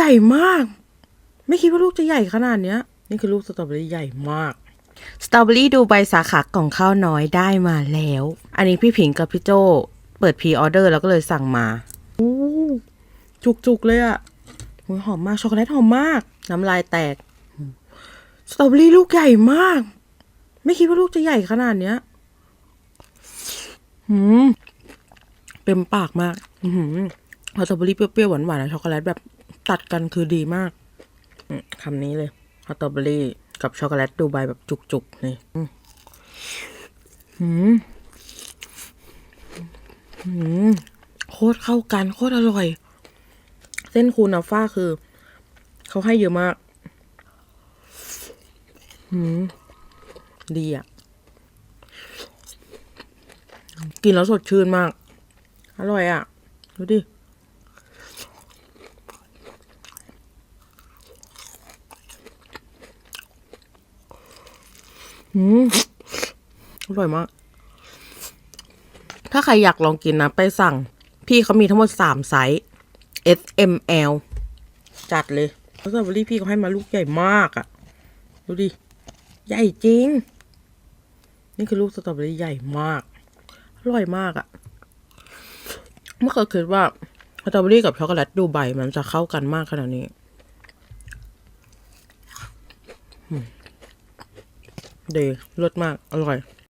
ใหญ่มาก ไม่คิดว่าลูกจะใหญ่ขนาดเนี้ย นี่คือลูกสตรอเบอรี่ใหญ่มาก สตรอเบอรี่ดูใบสาขากล่องข้าวน้อยได้มาแล้ว อันนี้พี่ผิงกับพี่โจเปิดพรีออเดอร์แล้วก็เลยสั่งมาอู้จุกๆเลยอะโอ้ยหอมมากช็อกโกแลตหอมมาก น้ำลายแตก สตรอเบอรี่ลูกใหญ่มาก ไม่คิดว่าลูกจะใหญ่ขนาดเนี้ยหืมเต็มปากมาก อือหือสตรอเบอรี่เปรี้ยวๆหวานๆและช็อกโกแลตแบบ ตัดกันคือดีมากคำนี้เลยสตรอเบอรี่กับช็อกโกแลตดูใบแบบจุกๆ นี่หืมหืมโคตรเข้ากัน โคตรอร่อย เส้นคูนาฟ้าคือ เขาให้เยอะมากหืมดีอะ กินแล้วสดชื่นมาก อร่อยอะ ดูดิ หืมอร่อยมาก ถ้าใครอยากลองกินนะ ไปสั่ง พี่เขามีทั้งหมดสามไซส์ S M L จัดเลยแล้วสตรอเบอรี่พี่เขาให้มาลูกใหญ่มากอะ่ะ ดูดิ ใหญ่จริง นี่คือลูกสตรอเบอรี่ใหญ่มาก อร่อยมากอะ่ะไม่เคยคิดว่าสตรอเบอรี่กับช็อกโกแลตดูใบมันจะเข้ากันมากขนาดนี้ อืม ดีรสมาก อร่อย